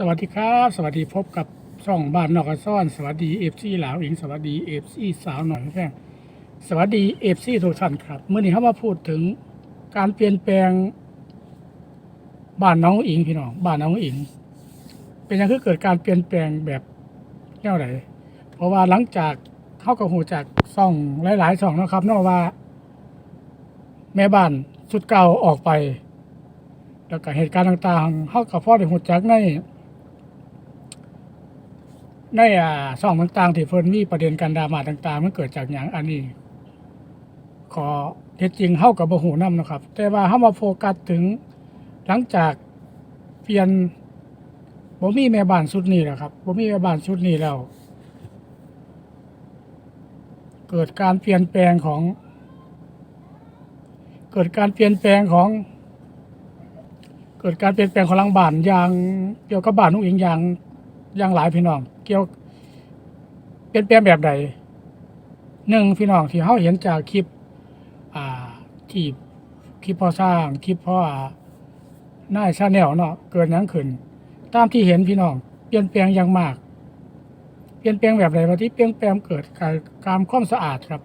สวัสดีครับ สวัสดีพบกับช่องบ้านนอกกระซ่อน สวัสดีเอฟซีหลาวอิงสวัสดีเอฟซีสาวหน่อยแฟงสวัสดีเอฟซีทุกท่านครับเมื่อนี้เขามาพูดถึงการเปลี่ยนแปลงบ้านน้องอิงพี่น้องบ้านน้องอิง เป็นยังคือเกิดการเปลี่ยนแปลงแบบแนวไหนเพราะว่าหลังจากเข้ากับหูจากซ่องหลายๆช่องนะครับเนอกว่า แม่บ้านชุดเก่าออกไป แล้วก็เหตุการณ์ต่างๆเข้ากับพ่อได้หูจักใน ในอ่าช่องต่างๆที่เพิ่นมีประเด็นการดราม่าต่างๆ มันเกิดจากหยังอันนี้ ขอเท็จจริงเฮากับบ่ฮู้นํนะครับ แต่ว่าเฮามาโฟกัสถึงหลังจากเปลี่ยนบ่มีแม่บ้านชุดนี้แล้วครับบ่มีแม่บ้านชุดนี้แล้ว เกิดการเปลี่ยนแปลงของ เกิดการเปลี่ยนแปลงของ เกิดการเปลี่ยนแปลงของหลังบ้านอย่างเกี่ยวกับบ้านนุ้งอิงอย่างอย่างหลายพี่น้อง เกี่ยว เปลี่ยนแปลงแบบใดหนึ่งพี่น้องที่เฮาเห็นจากคลิป อ่าที่คลิปพ่อสร้างคลิปพ่อหน้ายชาแนลเนาะเกิดยังขึ้น ตามที่เห็นพี่น้องเปลี่ยนแปลงอย่างมาก เปลี่ยนแปลงแบบใดว่าที่เปลี่ยนแปลงเกิดการการความสะอาดครับ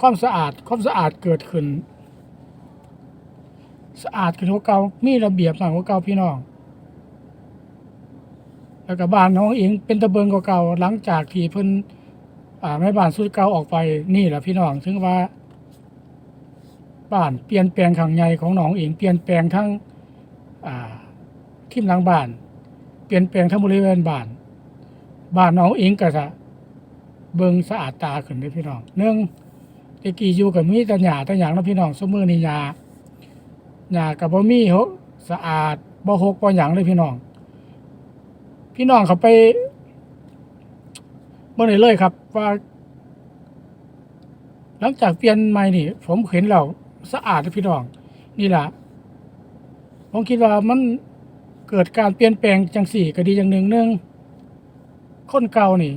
ความสะอาดความสะอาดเกิดขึ้น สะอาดขึ้นกว่าเก่ามีระเบียบมากกว่าเก่าพี่น้อง แล้วก็บ้านน้องเองเป็นตะเบิงกว่าเก่าหลังจากที่เพิ่นอ่าแม่บ้านสุดเก่าออกไปนี่แหละพี่น้องถึงว่า บ้านเปลี่ยนแปลงข้างในของน้องเองเปลี่ยนแปลงทั้งอ่าทิมหลังบ้าน เปลี่ยนแปลงทั้งบริเวณบ้าน บ้านน้องเองก็จะเบิงสะอาดตาขึ้นเด้อพี่น้องหนึ่องตะกี้อยู่กับมีแต่หญ้าแต่หยังเนาะพี่น้องสมือนี่หญ้าหญ้ากับบ่มีหกสะอาดบ่หกบ่หยังเลยพี่น้อง พี่น้องเขาไปเมื่อไหร่เลยครับ ว่า หลังจากเปลี่ยนใหม่นี่ ผมเห็นแล้วสะอาดพี่น้อง นี่แหละผมคิดว่ามันเกิดการเปลี่ยนแปลงจังสี่ก็ดีอย่างหนึ่งหนึ่งคนเก่านี่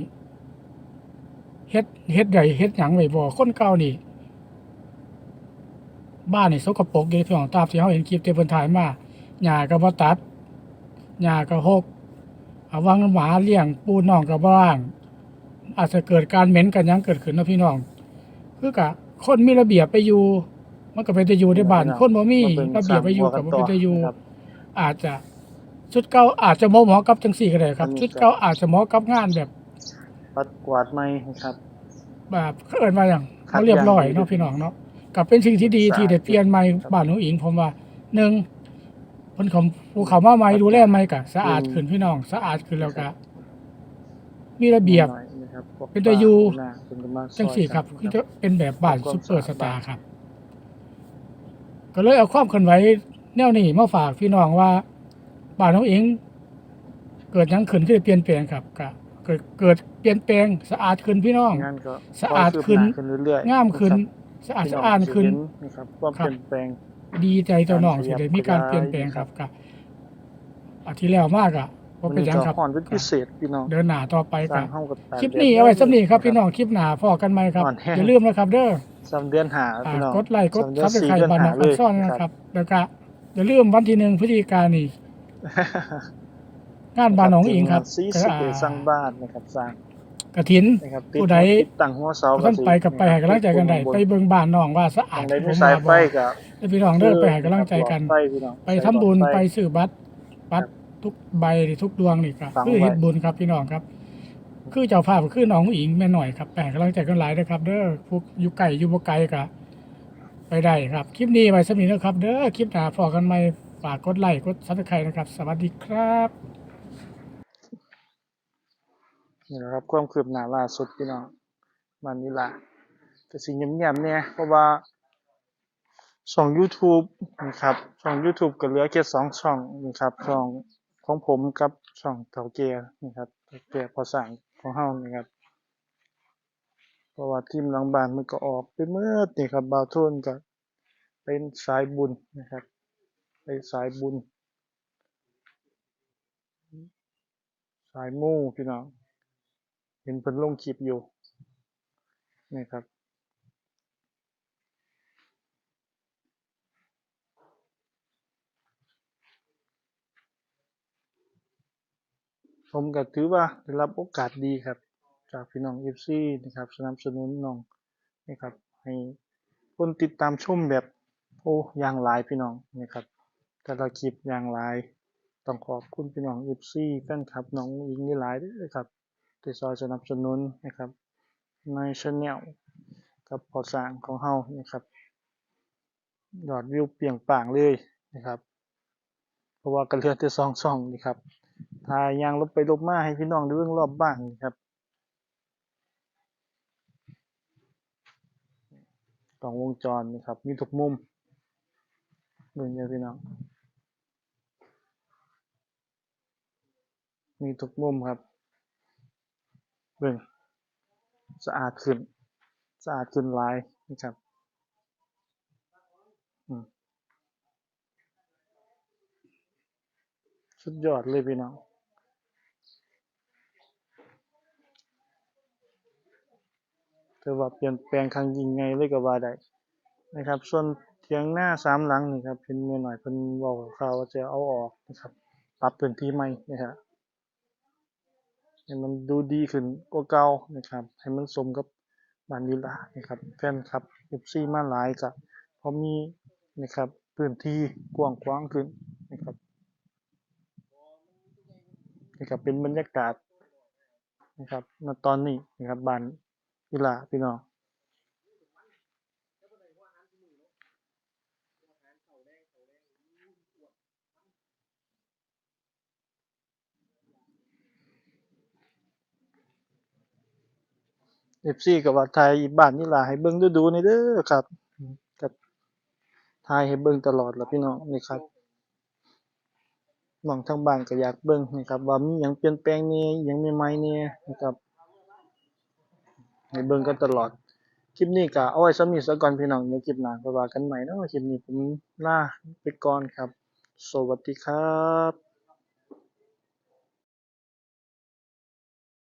เฮ็ดเฮ็ดใหญ่เฮ็ดหยังไว้บ่คนเก่านี่ บ้านนี่สกปรกเด้พี่น้องตามที่เฮาเห็นคลิปที่เพิ่นถ่ายมาหญ้าก็บ่ตัดหญ้าก็หกเอา วางหมาเลี้ยงปูน้องก็บ่ว่าง อาจจะเกิดการเหม็นกันหยังเกิดขึ้นเนาะพี่น้อง คือกะคนมีระเบียบไปอยู่ มันก็เป็นจะอยู่ในบ้านคนบ่มีระเบียบไปอยู่กับบ่เป็นจะอยู่ครับอาจจะชุดเก่าอาจจะเหมาะเหมาะกับจังสี่ก็ได้ครับอันนี้ชุดเก่าอาจจะเหมาะกับงานแบบปัดกวาดไม้ครับแบบเขาเอิ้นว่าหยังคัดเขาเรียบร้อยอย่างดีเนาะพี่น้องเนาะกับเป็นสิ่งที่ดีสะอาดที่ได้เปลี่ยนใหม่ครับบ้านของอิงผมว่าหนึ่งเพิ่ นเขาผู้เขามาใหม่ดูแลใหม่ก็สะอาดขึ้นพี่น้อง สะอาดขึ้นแล้วก็มีระเบียบหน่อยนะครับพวกเป็นตัวอยู่หน้าเป็นกำลังจังสี่ครับซคืออยจะเป็นแบบบ้านความซุปเปอร์สะสอาดตาร์ครับ ก็เลยเอาความเคลื่อนไหวแนวนี้มาฝากพี่น้องว่าบ้านน้องเอง เกิดหยังขึ้นที่เปลี่ยนแปลงครับก็เกิดเกิดเปลี่ยนแปลงสะอาดขึ้นพี่น้องงานก็สะอาดขึ้นคืบหขึ้นเรื่อยๆงามขึ้นนะครับสะอาดพี่สะอาดขึ้นสิเห็นะครับความครับเปลี่ยนแปลง ดีใจตัวน้องการขยัที่บได้มีการขยายเปลี่ยนแปลงครับก็อาทิตย์แล้วมากอะว่าเป็นหยังครับวันนี้ก็ห่อนเป็นพิเศษพี่น้องเดินหน้าต่อไปสกัร้านงห้องกับตากคลิปนี้เอาไว้สำนีครับพี่น้องคลิปหน้าพอกันไหมครับอ่อนแห้งอย่าลืมนะครับ เด้อสามเดือนหาอ่าพี่น้องกดไลค์กดสามเดือนซับสไครสี่ต์เดือนบันหานะเลยซ่อนนะครับแล้วก็อย่าลืมวันที่หนึ่งพฤศจิกายนนี่งานบ้านหนองอิงครับซีสเกตสร้างบ้านนะครับสร้าง กระถิน นะครับผู้ใดติตั้งหัวเสาท่านไปกับไปให้กำลังใจกันได้ไปเบิ่งบ้านน้องว่าสะอาทาดงใดผมีมสายมาไฟบ่กับให้พี่น้องเด้อไปให้กำลังใจกันไฟพี่น้องไปทำบุญสายไปฟซื้อบัตรบัตรทุกใบทุกดวงนี่ครับฝังคือเฮ็ดไว้บุญครับพี่น้องครับ คือเจ้าภาพก็คือน้องอิงแม่หน่อยครับไปให้กำลังใจกันหลายนะครับ เด้อพวกอยู่ไกลอยู่บ่ไกลก็ไปได้ครับ คลิปนี้ไว้สำนี้นะครับ เด้อคลิปหน้าพอกันใหม่ฝากกดไลค์กด Subscribe นะครับ สวัสดีครับ นี่นะครับความคืบหน้าล่าสุดพี่น้องมันนี่ล่ะก็สิเงียบๆเนี่ยเพราะว่าช่อง YouTube นะครับช่อง YouTube ก็เหลือแค่สองช่องนะครับช่องของผมกับช่องเฒ่าแก่นะครับเฒ่าแก่พอสั่งของเฮานี่ครับเพราะว่าทีมหลังบ้านมันก็ออกไปเมื่อนี่ครับบาวโทนก็เป็นสายบุญนะครับเป็นสายบุญ สายมู่พี่น้อง เห็นเพิ่นลงคลิปอยู่นี่ครับผมก็ถือว่าได้รับโอกาสดีครับ จากพี่น้อง FC นะครับ สนับสนุนน้องนะครับ ให้คนติดตามชมแบบโอ้ย่างหลายพี่น้องนะครับแต่ละคลิปอย่างหลาย ต้องขอบคุณพี่น้อง FC แฟนคลับน้องอุ๊งอิงหลายด้อครับ ที่ซอยสนับสนุนนะครับ ในช anel กับพอสร้างของเฮานะครับยอดวิวเปรียงป่างเลยนะครับ เพราะว่ากันเลือแต่สองช่องนี่ครับถ่ายยางลบไปลบมาให้พี่น้องได้เบิ่องรอบบ้านนี่ครับกล้องวงจรนี่ครับ มีทุกมุมเบิ่งเด้อพี่น้อง มีทุกมุมครับ เบิ่งสะอาดขึ้น สะอาดขึ้นลายนะครับสุดยอดเลยพี่น้องถือว่าเปลี่ยนแปลงครั้งยิ่งใหญ่เลยก็ว่าได้นะครับ ส่วนเถียงหน้าสามหลังนี่ครับเพิ่นแม่น้อยเพิ่นเว้าข่าวว่าจะเอาออกนะครับ ปรับพื้นที่ใหม่นะครับ ให้มันดูดีขึ้นกว่าเก่านะครับ ให้มันสมกับบานวิลานะครับ แฟนครับเอฟซีมาหลายก็พอมีนะครับพื้นที่กว้างขวางขึ้นนะครับนะครับเป็นบรรยากาศนะครับณตอนนี้นะครับบานวิลาพี่น้อง FC ก็ว่าถ่ายอีบ้านวิลาให้เบิ่งดูๆหน่เด้อครับก็ถ่ายให้เบิ่งตลอดล่ะพี่น้องนี่ครับน้องทางบ้านก็อยากเบิ่งนะครับ ว่ามีหยังเปลี่ยนแปลงแหน่อิหยังใหม่ๆแหน่นะครับให้เบิ่งกันตลอดคลิปนี้ก็เอาไว้ส่ำนี้ซะก่อนพี่น้องเดี๋ยวคลิปหน้าก็ว่ากันใหม่เนาะคลิปนี้ผมลาไปก่อนครับ สวัสดีครับ